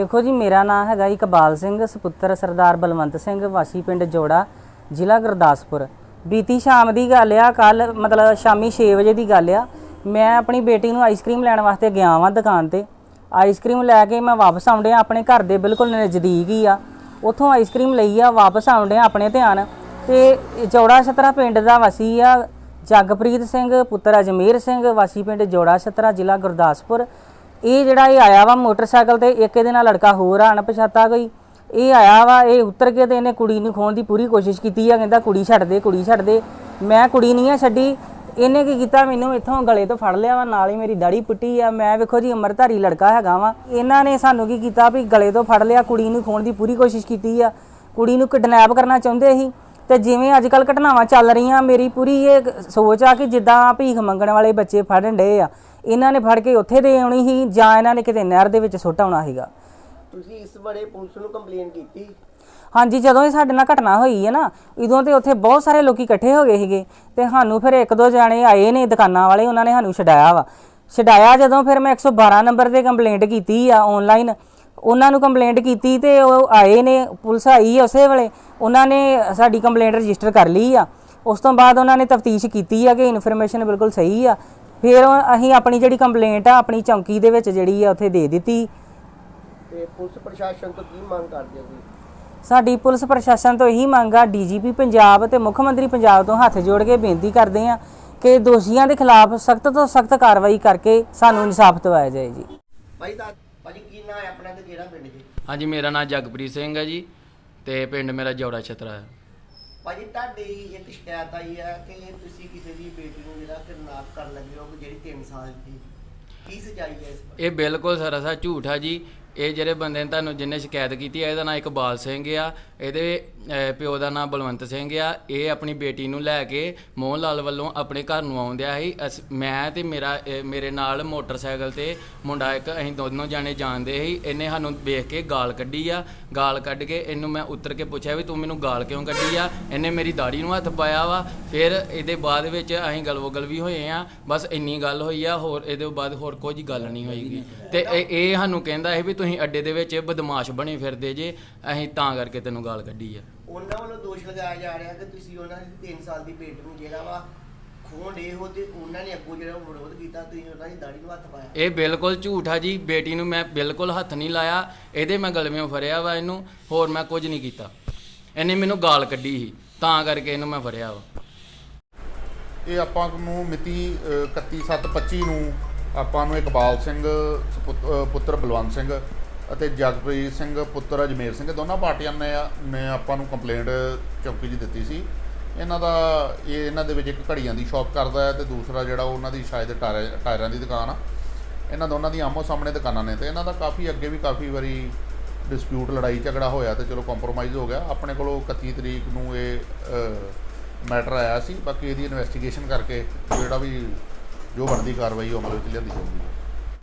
ਦੇਖੋ ਜੀ, ਮੇਰਾ ਨਾਮ ਹੈਗਾ ਇਕਬਾਲ ਸਿੰਘ, ਸੁਪੁੱਤਰ ਸਰਦਾਰ ਬਲਵੰਤ ਸਿੰਘ, ਵਾਸੀ ਪਿੰਡ ਜੋੜਾ, ਜ਼ਿਲ੍ਹਾ ਗੁਰਦਾਸਪੁਰ। ਬੀਤੀ ਸ਼ਾਮ ਦੀ ਗੱਲ ਆ, ਕੱਲ ਮਤਲਬ ਸ਼ਾਮੀ 6 ਵਜੇ ਦੀ ਗੱਲ ਆ। ਮੈਂ ਆਪਣੀ ਬੇਟੀ ਨੂੰ ਆਈਸਕ੍ਰੀਮ ਲੈਣ ਵਾਸਤੇ ਗਿਆ ਵਾਂ ਦੁਕਾਨ ਤੇ। ਆਈਸਕ੍ਰੀਮ ਲੈ ਕੇ ਮੈਂ ਵਾਪਸ ਆਉਂਦਿਆਂ ਆਪਣੇ ਘਰ ਦੇ ਬਿਲਕੁਲ ਨਜ਼ਦੀਕ ਹੀ ਆ। ਉੱਥੋਂ ਆਈਸਕ੍ਰੀਮ ਲਈ ਆ, ਵਾਪਸ ਆਉਂਦਿਆਂ ਆਪਣੇ ਧਿਆਨ। ਤੇ ਜੋੜਾ ਛਤਰਾ ਪਿੰਡ ਦਾ ਵਾਸੀ ਆ, ਜਗਪ੍ਰੀਤ ਸਿੰਘ, ਪੁੱਤਰ ਅਜਮੇਰ ਸਿੰਘ, ਵਾਸੀ ਪਿੰਡ ਜੋੜਾ ਛਤਰਾ, ਜ਼ਿਲ੍ਹਾ ਗੁਰਦਾਸਪੁਰ। ਇਹ ਜਿਹੜਾ ਇਹ ਆਇਆ ਵਾ ਮੋਟਰਸਾਈਕਲ ਤੇ, ਇੱਕ ਇਹਦੇ ਨਾਲ ਲੜਕਾ ਹੋਰ ਆ, ਅਣਪਛਾਤਾ ਕੋਈ। ਇਹ ਆਇਆ ਵਾ, ਇਹ ਉਤਰ ਕੇ ਤੇ ਇਹਨੇ ਕੁੜੀ ਨੂੰ ਖੋਣ ਦੀ ਪੂਰੀ ਕੋਸ਼ਿਸ਼ ਕੀਤੀ ਆ, ਕਹਿੰਦਾ ਕੁੜੀ ਛੱਡ ਦੇ, ਕੁੜੀ ਛੱਡ ਦੇ। ਮੈਂ ਕੁੜੀ ਨਹੀਂ ਆ ਛੱਡੀ। ਇਹਨੇ ਕੀ ਕੀਤਾ? ਮੈਨੂੰ ਇੱਥੋਂ ਗਲੇ ਤੋਂ ਫੜ ਲਿਆ ਵਾ, ਨਾਲ ਹੀ ਮੇਰੀ ਦਾੜੀ ਪੁੱਟੀ ਆ। ਮੈਂ ਵੇਖੋ ਜੀ ਅਮਰਧਾਰੀ ਲੜਕਾ ਹੈਗਾ ਵਾ। ਇਹਨਾਂ ਨੇ ਸਾਨੂੰ ਕੀ ਕੀਤਾ ਵੀ ਗਲੇ ਤੋਂ ਫੜ ਲਿਆ, ਕੁੜੀ ਨੂੰ ਖੋਣ ਦੀ ਪੂਰੀ ਕੋਸ਼ਿਸ਼ ਕੀਤੀ ਆ। ਕੁੜੀ ਨੂੰ ਕਿਡਨੈਪ ਕਰਨਾ ਚਾਹੁੰਦੇ ਸੀ। ਤੇ ਜਿਵੇਂ ਅੱਜ ਕੱਲ ਘਟਨਾਵਾਂ ਚੱਲ ਰਹੀਆਂ, ਮੇਰੀ ਪੂਰੀ ਇਹ ਸੋਚ ਆ ਕਿ ਜਿੱਦਾਂ ਭੀਖ ਮੰਗਣ ਵਾਲੇ ਬੱਚੇ ਫੜਨ ਡੇ ਆ। ਇਹਨਾਂ ਨੇ ਫੜ ਕੇ ਉੱਥੇ ਦੇ ਆਉਣੀ ਸੀ ਜਾਂ ਇਹਨਾਂ ਨੇ ਕਿਤੇ ਨਹਿਰ ਦੇ ਵਿੱਚ ਸੁੱਟ ਆਉਣਾ ਸੀਗਾ। ਤੁਸੀਂ ਇਸ ਬਾਰੇ ਪੁਲਿਸ ਨੂੰ ਕੰਪਲੇਨ ਕੀਤੀ? ਹਾਂਜੀ ਜਦੋਂ ਇਹ ਸਾਡੇ ਨਾਲ ਘਟਨਾ ਹੋਈ ਹੈ ਨਾ ਉਦੋਂ ਤੇ ਉੱਥੇ ਬਹੁਤ ਸਾਰੇ ਲੋਕੀ ਇਕੱਠੇ ਹੋ ਗਏ ਸੀਗੇ ਤੇ ਸਾਨੂੰ ਫਿਰ ਇੱਕ ਦੋ ਜਾਣੇ ਆਏ ਨੇ ਦੁਕਾਨਾਂ ਵਾਲੇ ਉਹਨਾਂ ਨੇ ਸਾਨੂੰ ਛਡਾਇਆ ਵਾ। ਛਡਾਇਆ ਜਦੋਂ ਫਿਰ ਮੈਂ 112 ਨੰਬਰ ਤੇ ਕੰਪਲੇਂਟ ਕੀਤੀ ਆ ਆਨਲਾਈਨ ਉਹਨਾਂ ਨੂੰ ਕੰਪਲੇਂਟ ਕੀਤੀ ਤੇ ਉਹ ਆਏ ਨੇ ਪੁਲਿਸ ਆਈ ਉਸੇ ਵੇਲੇ। ਉਹਨਾਂ ਨੇ ਸਾਡੀ ਕੰਪਲੇਂਟ ਰਜਿਸਟਰ ਕਰ ਲਈ ਆ। ਉਸ ਤੋਂ ਬਾਅਦ ਉਹਨਾਂ ਨੇ ਤਫਤੀਸ਼ ਕੀਤੀ ਆ ਕਿ ਇਨਫੋਰਮੇਸ਼ਨ ਬਿਲਕੁਲ ਸਹੀ ਆ। ਫਿਰ ਉਹ- ਅਸੀਂ ਆਪਣੀ ਜਿਹੜੀ ਕੰਪਲੇਂਟ ਆ ਆਪਣੀ ਚੌਂਕੀ ਦੇ ਵਿੱਚ ਜਿਹੜੀ ਆ ਉੱਥੇ ਦੇ ਦਿੱਤੀ। ਤੇ ਪੁਲਿਸ ਪ੍ਰਸ਼ਾਸਨ ਤੋਂ ਕੀ ਮੰਗ ਕਰਦੇ ਹੋ ਤੁਸੀਂ? ਸਾਡੀ ਪੁਲਿਸ ਪ੍ਰਸ਼ਾਸਨ ਤੋਂ ਇਹੀ ਮੰਗ ਆ ਡੀਜੀਪੀ ਪੰਜਾਬ ਤੇ ਮੁੱਖ ਮੰਤਰੀ ਪੰਜਾਬ ਤੋਂ ਹੱਥ ਜੋੜ ਕੇ ਬੇਨਤੀ ਕਰਦੇ ਆ ਕਿ ਦੋਸ਼ੀਆਂ ਦੇ ਖਿਲਾਫ ਸਖਤ ਤੋਂ ਸਖਤ ਕਾਰਵਾਈ ਕਰਕੇ ਸਾਨੂੰ ਇਨਸਾਫ ਦਿਵਾਇਆ ਜਾਏ ਜੀ। ਭਾਈ ਦਾ ਭਾਜੀ ਕੀ ਨਾਂ ਹੈ ਆਪਣਾ ਤੇ ਕਿਹੜਾ ਪਿੰਡ ਜੀ? ਹਾਂਜੀ ਮੇਰਾ ਨਾਮ ਜਗਪ੍ਰੀਤ ਸਿੰਘ ਹੈ ਜੀ ਤੇ ਪਿੰਡ ਮੇਰਾ ਜੌੜਾ ਛਤਰਾ ਹੈ। ਭਾਜੀ, ਤੁਹਾਡੀ ਇੱਕ ਸ਼ਿਕਾਇਤ ਆਈ ਹੈ ਕਿ ਤੁਸੀਂ ਕਿਸੇ ਦੀ ਬੇਟੀ ਨੂੰ ਜਿਹੜਾ ਕਿਡਨੈਪ ਕਰਨ ਲੱਗੇ ਹੋ, ਜਿਹੜੀ 3 ਸਾਲ ਦੀ। ਕੀ ਸਚਾਈ ਹੈ ਇਸ ਬਾਰੇ? ਇਹ ਬਿਲਕੁਲ ਸਰਾਸਾ ਝੂਠ ਆ ਜੀ। ਇਹ ਜਿਹੜੇ ਬੰਦੇ ਨੇ ਤੁਹਾਨੂੰ ਜਿਹਨੇ ਸ਼ਿਕਾਇਤ ਕੀਤੀ ਹੈ ਇਹਦਾ ਨਾਮ ਇਕਬਾਲ ਸਿੰਘ ਆ, ਇਹਦੇ ਪਿਓ ਦਾ ਨਾਂ ਬਲਵੰਤ ਸਿੰਘ ਆ। ਇਹ ਆਪਣੀ ਬੇਟੀ ਨੂੰ ਲੈ ਕੇ ਮੋਹਨ ਲਾਲ ਵੱਲੋਂ ਆਪਣੇ ਘਰ ਨੂੰ ਆਉਂਦਿਆ ਸੀ। ਅਸ- ਮੈਂ ਤੇ ਮੇਰਾ ਮੇਰੇ ਨਾਲ ਮੋਟਰਸਾਈਕਲ ਤੇ ਮੁੰਡਾ ਇੱਕ, ਅਸੀਂ ਦੋਨੋਂ ਜਾਣੇ ਜਾਣਦੇ ਸੀ। ਇਹਨੇ ਸਾਨੂੰ ਵੇਖ ਕੇ ਗਾਲ ਕੱਢੀ ਆ। ਗਾਲ ਕੱਢ ਕੇ ਇਹਨੂੰ ਮੈਂ ਉੱਤਰ ਕੇ ਪੁੱਛਿਆ ਵੀ ਤੂੰ ਮੈਨੂੰ ਗਾਲ ਕਿਉਂ ਕੱਢੀ ਆ? ਇਹਨੇ ਮੇਰੀ ਦਾੜੀ ਨੂੰ ਹੱਥ ਪਾਇਆ ਵਾ। ਫਿਰ ਇਹਦੇ ਬਾਅਦ ਵਿੱਚ ਅਸੀਂ ਗਲਵੋਗਲ ਵੀ ਹੋਏ ਆ। ਬਸ ਇੰਨੀ ਗੱਲ ਹੋਈ ਆ, ਹੋਰ ਇਹਦੇ ਬਾਅਦ ਹੋਰ ਕੋਈ ਗੱਲ ਨਹੀਂ ਹੋਈਗੀ ਤੇ ਇਹ ਇਹ ਸਾਨੂੰ ਕਹਿੰਦਾ ਇਹ ਵੀ ਤੁਸੀਂ ਅੱਡੇ ਦੇ ਵਿੱਚ ਬਦਮਾਸ਼ ਬਣੇ ਫਿਰਦੇ ਜੇ ਅਸੀਂ ਤਾਂ ਕਰਕੇ ਤੈਨੂੰ ਗਾਲ ਕੱਢੀ ਆ। ਉਹਨਾਂ ਵੱਲੋਂ ਦੋਸ਼ ਲਗਾਇਆ ਜਾ ਰਿਹਾ ਕਿ ਤੁਸੀਂ ਉਹਨਾਂ ਦੀ 3 ਸਾਲ ਦੀ ਬੇਟੀ ਨੂੰ ਜਿਹੜਾ ਵਾ ਖੋਣ ਦੇ ਹੋ ਤੇ ਉਹਨਾਂ ਨੇ ਅੱਗੋਂ ਜਿਹੜਾ ਵਿਰੋਧ ਕੀਤਾ ਤੁਸੀਂ ਉਹਨਾਂ ਦੀ ਦਾੜੀ ਨੂੰ ਹੱਥ ਪਾਇਆ। ਇਹ ਬਿਲਕੁਲ ਝੂਠ ਆ ਜੀ। ਬੇਟੀ ਨੂੰ ਮੈਂ ਬਿਲਕੁਲ ਹੱਥ ਨਹੀਂ ਲਾਇਆ। ਇਹਦੇ ਮੈਂ ਗਲਵਿਓਂ ਫੜਿਆ ਵਾ ਇਹਨੂੰ ਹੋਰ ਮੈਂ ਕੁਝ ਨਹੀਂ ਕੀਤਾ। ਇਹਨੇ ਮੈਨੂੰ ਗਾਲ ਕੱਢੀ ਸੀ। ਤਾਂ ਕਰਕੇ ਇਹਨੂੰ ਮੈਂ ਫੜਿਆ ਵਾ। ਇਹ ਆਪਾਂ ਨੂੰ ਮਿਤੀ 31/7/25 ਨੂੰ ਆਪਾਂ ਨੂੰ ਇਕਬਾਲ ਸਿੰਘ ਪੁੱਤਰ ਬਲਵੰਤ ਸਿੰਘ ਅਤੇ ਜਗਪ੍ਰੀਤ ਸਿੰਘ, ਪੁੱਤਰ ਅਜਮੇਰ ਸਿੰਘ ਦੋਨਾਂ ਪਾਰਟੀਆਂ ਨੇ ਨੇ ਆਪਾਂ ਨੂੰ ਕੰਪਲੇਂਟ ਚੌਕੀ 'ਚ ਦਿੱਤੀ ਸੀ। ਇਹਨਾਂ ਦਾ, ਇਹ ਇਹਨਾਂ ਦੇ ਵਿੱਚ ਇੱਕ ਘੜੀਆਂ ਦੀ ਸ਼ਾਪ ਕਰਦਾ ਹੈ ਤੇ ਦੂਸਰਾ ਜਿਹੜਾ ਉਹਨਾਂ ਦੀ ਸ਼ਾਇਦ ਟਾਇਰ- ਟਾਇਰਾਂ ਦੀ ਦੁਕਾਨ ਆ। ਇਹਨਾਂ ਦੋਨਾਂ ਦੀ ਆਮੋ ਸਾਹਮਣੇ ਦੁਕਾਨਾਂ ਨੇ ਤੇ ਇਹਨਾਂ ਦਾ ਕਾਫੀ ਅੱਗੇ ਵੀ ਕਾਫੀ ਵਾਰੀ ਡਿਸਪਿਊਟ ਲੜਾਈ, ਝਗੜਾ ਹੋਇਆ ਤੇ ਚਲੋ ਕੰਪਰੋਮਾਈਜ਼ ਹੋ ਗਿਆ। ਆਪਣੇ ਕੋਲੋਂ 31 ਤਰੀਕ ਨੂੰ ਇਹ ਮੈਟਰ ਆਇਆ ਸੀ। ਬਾਕੀ ਇਹਦੀ ਇਨਵੈਸਟੀਗੇਸ਼ਨ ਕਰਕੇ ਜਿਹੜਾ ਵੀ ਜੋ ਬਣਦੀ ਕਾਰਵਾਈ ਉਹ ਅਮਲ ਵਿੱਚ ਲਿਆਂਦੀ ਜਾਊਗੀ।